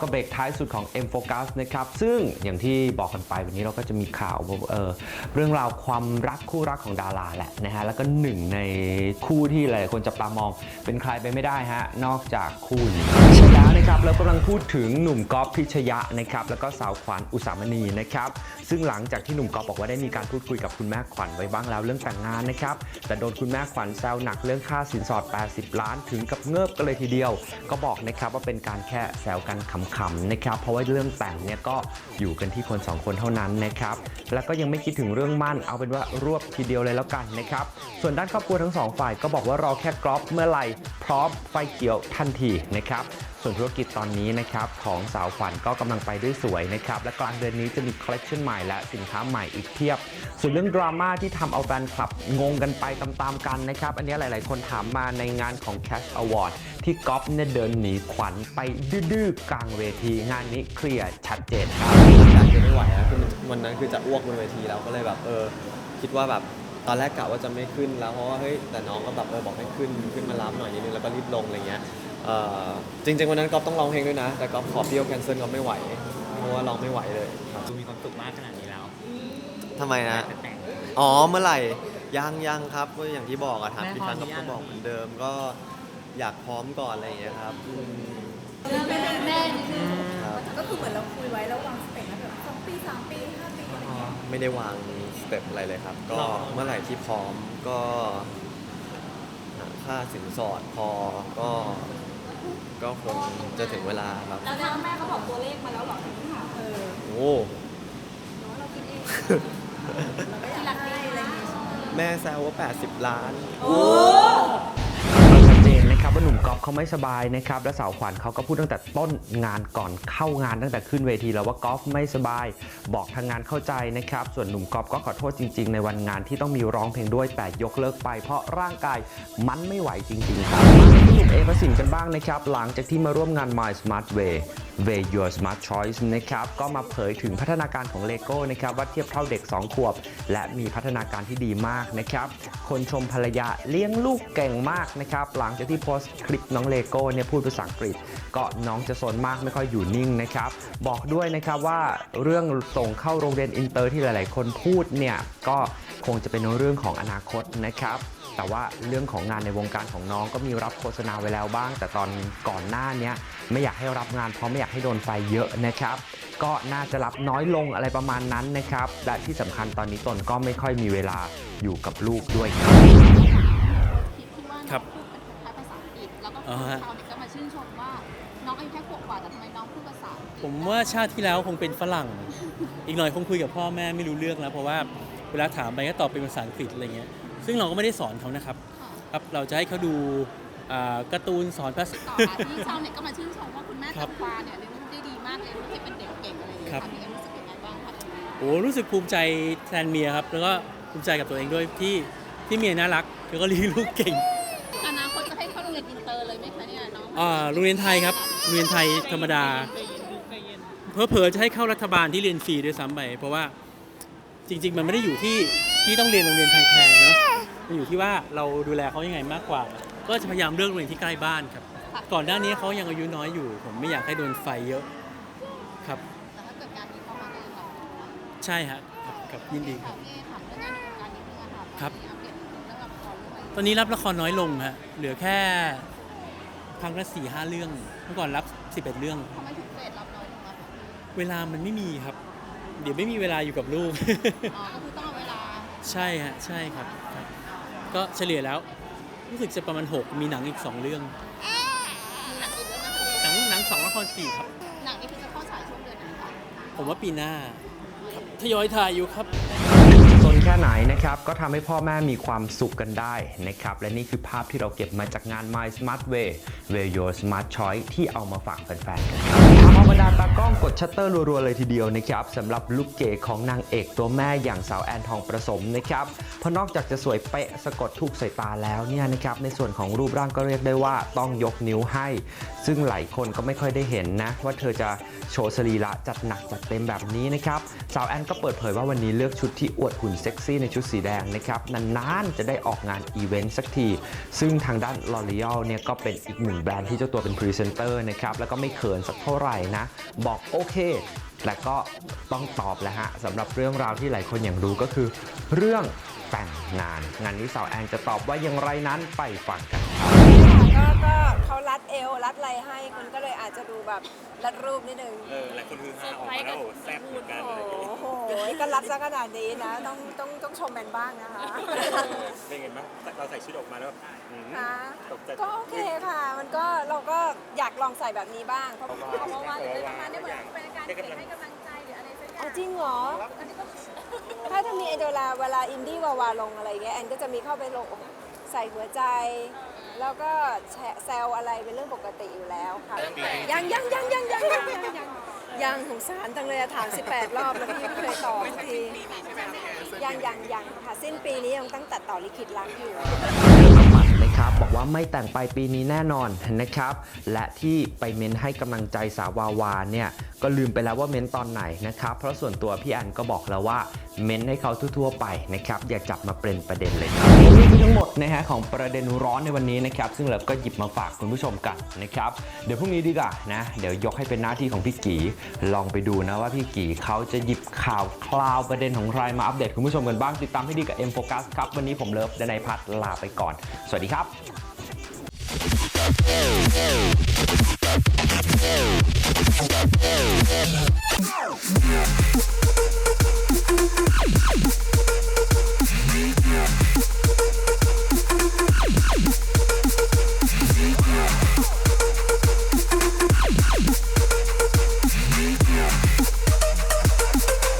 กับเบรกท้ายสุดของ M Focus นะครับ ซึ่งอย่างที่บอกกันไปวันนี้เราก็จะมีข่าวเเรื่องราวความรักคู่รักของดาราแหละนะฮะ แล้วก็หนึ่งในคู่ที่หลายคนจับตามองเป็นใครไปไม่ได้ฮะ นอกจากคู่นี้ นะครับเรากำลังพูดถึงหนุ่มก๊อฟพิชยะนะครับแล้วก็สาวขวัญอุสามณีนะครับซึ่งหลังจากที่หนุ่มก๊อฟบอกว่าได้มีการพูดคุยกับคุณแม่ขวัญไว้บ้างแล้วเรื่องแต่งงานนะครับแต่โดนคุณแม่ขวัญแซวหนักเรื่องค่าสินสอด 80 ล้านถึงกับเงิบกันเลยทีเดียว ก็บอกนะครับว่าเป็นการแค่แซวกันขำๆนะครับเพราะว่าเรื่องแต่งเนี่ยก็อยู่กันที่คนสองคนเท่านั้นนะครับแล้วก็ยังไม่คิดถึงเรื่องมั่นเอาเป็นว่ารวบทีเดียวเลยแล้วกันนะครับส่วนด้านครอบครัวทั้งสองฝ่ายก็บอกว่ารอแค่กรอบเมื่อไหร่พร้อมไฟเขียวทันทีนะครับส่วนธุรกิจตอนนี้นะครับของสาวขวัญก็กำลังไปด้วยสวยนะครับและกลางเดือนนี้จะมีคอลเลคชันใหม่และสินค้าใหม่อีกเพียบ ส่วนเรื่องดราม่าที่ทำเอาแฟนคลับงงกันไปตามๆกันนะครับ อันนี้หลายๆ คนถามมาในงานของ Cash Award ที่ก๊อฟเนี่ยเดินหนีขวัญไปดื้อกลางเวที งานนี้เคลียร์ชัดเจนครับการจะไม่ไหวแล้วคือวันนั้นคือจะอ้วกบนเวทีแล้วก็เลยแบบเออคิดว่าแบบตอนแรกกะว่าจะไม่ขึ้นแล้วเพราะว่าเฮ้ยแต่น้องก็แบบเออบอกให้ขึ้นขึ้นมารับหน่อยนิดนึงแล้วก็รีบลงอะไรเงี้ย เออจริง ๆ วันนั้นก๊อฟต้องร้องเพลงด้วยนะ แต่ก๊อฟขอเบี้ยวแคนเซิลก๊อฟไม่ไหว เพราะว่าร้องไม่ไหวเลยครับดูมีความสุขมากขนาดนี้แล้วทำไมนะ แต่แต่ง อ๋อเมื่อไหร่ยังยังครับก็อย่างที่บอกอะถามแม่พี่ฟันพร้อมหรือยัก็งบอกเหมือนเดิมก็อยากพร้อมก่อนอะไรอย่างเงี้ยครับอืมแม่แม่นิดนึงครับก็คือเหมือนเราคุยไว้แล้ววางสเต็ปนะแบบสองปีสามปีห้าปีอะไรเงี้ยไม่ได้วางสเต็ปอะไรเลยครับ ก็เมื่อไหร่ที่พร้อมก็หาค่าสินสอดพอก็ ก็คงจะถึงเวลาครับ แล้วทางแม่เขาบอกตัวเลขมาแล้วเหรอที่ถามเออโอ้ เนาะเราคิดเองเราก็อยากให้อะไรอย่างเงี้ยใช่ไหมแม่แซวว่า 80 ล้าน โอ้ เขาไม่สบายนะครับและสาวขวัญเขาก็พูดตั้งแต่ต้นงานก่อนเข้างานตั้งแต่ขึ้นเวทีแล้วว่ากอล์ฟไม่สบาย บอกทางงานเข้าใจนะครับส่วนหนุ่มก๊อฟก็ขอโทษจริง ๆ ในวันงานที่ต้องมีร้องเพลงด้วยแต่ยกเลิกไปเพราะร่างกายมันไม่ไหวจริง ๆ ครับมาที่หนุ่มเอพสินกันบ้างนะครับหลังจากที่มาร่วมงาน My Smart Way Way Your Smart Choice นะครับก็มาเผยถึงพัฒนาการของเลโก้นะครับว่าเทียบเท่าเด็ก 2 ขวบ และมีพัฒนาการที่ดีมากนะครับคนชมภรรยาเลี้ยงลูกเก่งมากนะครับหลังจากที่โพสต์คลิปน้องเลโก้เนี่ยพูดภาษาอังกฤษ ก็น้องจะสนมากไม่ค่อยอยู่นิ่งนะครับ บอกด้วยนะครับว่าเรื่องส่งเข้าโรงเรียนอินเตอร์ที่หลาย ๆ คนพูดเนี่ยก็คงจะเป็นเรื่องของอนาคตนะครับแต่ว่าเรื่องของงานในวงการของน้องก็มีรับโฆษณาไว้แล้วบ้าง แต่ตอนก่อนหน้านี้ไม่อยากให้รับงานเพราะไม่อยากให้โดนไฟเยอะนะครับ ก็น่าจะรับน้อยลงอะไรประมาณนั้นนะครับ และที่สำคัญตอนนี้ตนก็ไม่ค่อยมีเวลาอยู่กับลูกด้วยครับครับ อ๋อฮะ ชาวเน็ตก็มาชื่นชมว่า น้องอายุแค่ขวบกว่าแต่ทำไมน้องพูดภาษาอังกฤษผมว่าชาติที่แล้วคงเป็นฝรั่ง อีกหน่อยคงคุยกับพ่อแม่ไม่รู้เรื่องแล้ว เพราะว่าเวลาถามไปก็ตอบเป็นภาษาอังกฤษอะไรเงี้ย ซึ่งเราก็ไม่ได้สอนเขานะครับ ค่ะครับ เราจะให้เขาดูอ่าการ์ตูนสอนภาษา ต่อมาที่ชาวเน็ตก็มาชื่นชมว่าคุณแม่ครัตับดควาเนี่ยเลี้ยงลูกได้ดีมากเลยลูกที่เป็นเด็กเก่งอะไรอย่างเงี้ยครับ ค่ะพี่เอ็มรู้สึกยังไงบ้างคะโอ้รู้สึกภูมิใจแทนเมียครับ แล้วก็ภูมิใจกับตัวเองด้วยที่ที่เมียน่ารัก แล้วก็เลี้ยงลูกเก่ง องอ่าโรงเรียนไทยครับโรงเรียนไทยธรรมดาเพอๆจะให้เข้ารัฐบาลที่เรียนฟรีด้วยซ้ำไปเพราะว่าจริง ๆ มันไม่ได้อยู่ที่ที่ต้องเรียนโรงเรียนแพงๆเนาะมันอยู่ที่ว่าเราดูแลเขายังไงมากกว่า ก็จะพยายามเลือกโรงเรียนที่ใกล้บ้านครับ ก่อนหน้านี้เขายังอายุน้อยอยู่ ผมไม่อยากให้โดนไฟเยอะครับ แต่ถ้าเกิดงานนี้เข้ามาก็ยังแบบใช่ฮะครับครับยินดีคค่ะรับพี่ถามเรื่องงานในวงการนิดนึงอะค่ะครับ ตอนนี้อัปเดตเรื่องละครเรื่องอะไรตอนนี้รับละครน้อยลงฮะเหลือแค่ ครั้งละสี่ห้าเรื่องเมื่อก่อนรับ11เรื่อง ทำไมถึงเฟดรับน้อยลงอะคะเวลามันไม่มีครับ เดี๋ยวไม่มีเวลาอยู่กับลูก อ๋อก็คือต้องเอาเวลาใช่ฮะใช่ครับครับ ก็เฉลี่ยแล้วรู้สึกจะประมาณ 6 มีหนังอีก 2 เรื่อง มีหนังอีกเรื่องนะคะหนังหนังสองละครสี่ครับ หนังนี้คือจะเข้าฉายช่วงเดือนไหนคะ ผมว่าปีหน้าครับทยอยถ่ายอยู่ครับจนแค่ไหนนะครับก็ทำให้พ่อแม่มีความสุขกันได้นะครับและนี่คือภาพที่เราเก็บมาจากงาน My Smart Way Way Your Smart Choice ที่เอามาฝากแฟนๆกันครับเอาบรรดาตากล้องกดชัตเตอร์รัวๆเลยทีเดียวนะครับสำหรับลุคเก๋ของนางเอกตัวแม่อย่างสาวแอนทองประสมนะครับเพราะนอกจากจะสวยเป๊ะสะกดทุกสายตาแล้วเนี่ยนะครับในส่วนของรูปร่างก็เรียกได้ว่าต้องยกนิ้วให้ ซึ่งหลายคนก็ไม่ค่อยได้เห็นนะว่าเธอจะโชว์สรีระจัดหนักจัดเต็มแบบนี้นะครับสาวแอนก็เปิดเผยว่าวันนี้เลือกชุดที่อวดหุ่นเซ็กซี่ในชุดสีแดงนะครับนานๆจะได้ออกงานอีเวนต์สักที ซึ่งทางด้าน L'Oreal เนี่ยก็เป็นอีกหนึ่งแบรนด์ที่เจ้าตัวเป็นพรีเซนเตอร์นะครับแล้วก็ไม่เขินสักเท่าไหร่นะ บอกโอเคและก็ต้องตอบแหล้วฮะสำหรับเรื่องราวที่หลายคนอยากรู้ก็คือ เรื่องแต่งงาน งานนี้สาวแอนจะตอบว่าอย่างไรนั้นไปฟังกันครับ ก็ก็เขารัดเอวรัดอะไรให้ คุณก็เลยอาจจะดูแบบรัดรูปนิดนึง เออหลายคนฮือฮาออกมาแล้วโอ้โหแซ่บเหมือนกันอะไรอย่างเงี้ยโอ้โหก็รัดซะขนาดนี้นะ ต้องต้องต้องชมแมนบ้างนะคะเป็นไงบ้างเราใส่ชุดออกมาแล้วอืมนะตกใจก็โอเคค่ะ มันก็เราก็อยากลองใส่แบบนี้บ้าง เพราะเพราะว่าเพราะว่าเพจะราะเป็นประมาณนี้เหมือนอย่างเป็นการได้เขียกำลันงให้กำลังใจหรืออะไรสักอย่าเอางจริงเหรอ อันนี้ก็ถ้าถ้ามีไอดอลาเวลาอินดี้วาวาลงอะไรเงี้ยแอนก็จะมีเข้าไปลงใส่หัวใจ แล้วก็แชะแซวอะไรเป็นเรื่องปกติอยู่แล้วค่ะ ยังยังยังยังยังยังยังยังยังสงสารจังเลยอะถาม 18 รอบแล้วพี่ไม่เคยตอบสักทียังยังยังค่ะสิ้นปีนี้ยังตั้งตัดต่อลิขิตรักอยู่หมัดนะครับบอกว่าไม่แต่งไปปีนี้แน่นอนนะครับ และที่ไปเม้นให้กำลังใจสาววาวาเนี่ยก็ลืมไปแล้วว่าเม้นตอนไหนนะครับ เพราะส่วนตัวพี่อันก็บอกแล้วว่า เม้นให้เขาทั่วๆไปนะครับอย่าจับมาเป็นประเด็นเลยครับนี่คือทั้งหมดนะฮะของประเด็นร้อนในวันนี้นะครับซึ่งเราก็หยิบมาฝากคุณผู้ชมกันนะครับเดี๋ยวพรุ่งนี้ดีกว่านะเดี๋ยวยกให้เป็นหน้าที่ของพี่กีลองไปดูนะว่าพี่กีเขาจะหยิบข่าวคลาวประเด็นของใครมาอัปเดตคุณผู้ชมกันบ้างติดตามให้ดีกับ M Focus ครับวันนี้ผมเลิฟดนายพัฒลาไปก่อน สวัสดีครับ Hey! Hey!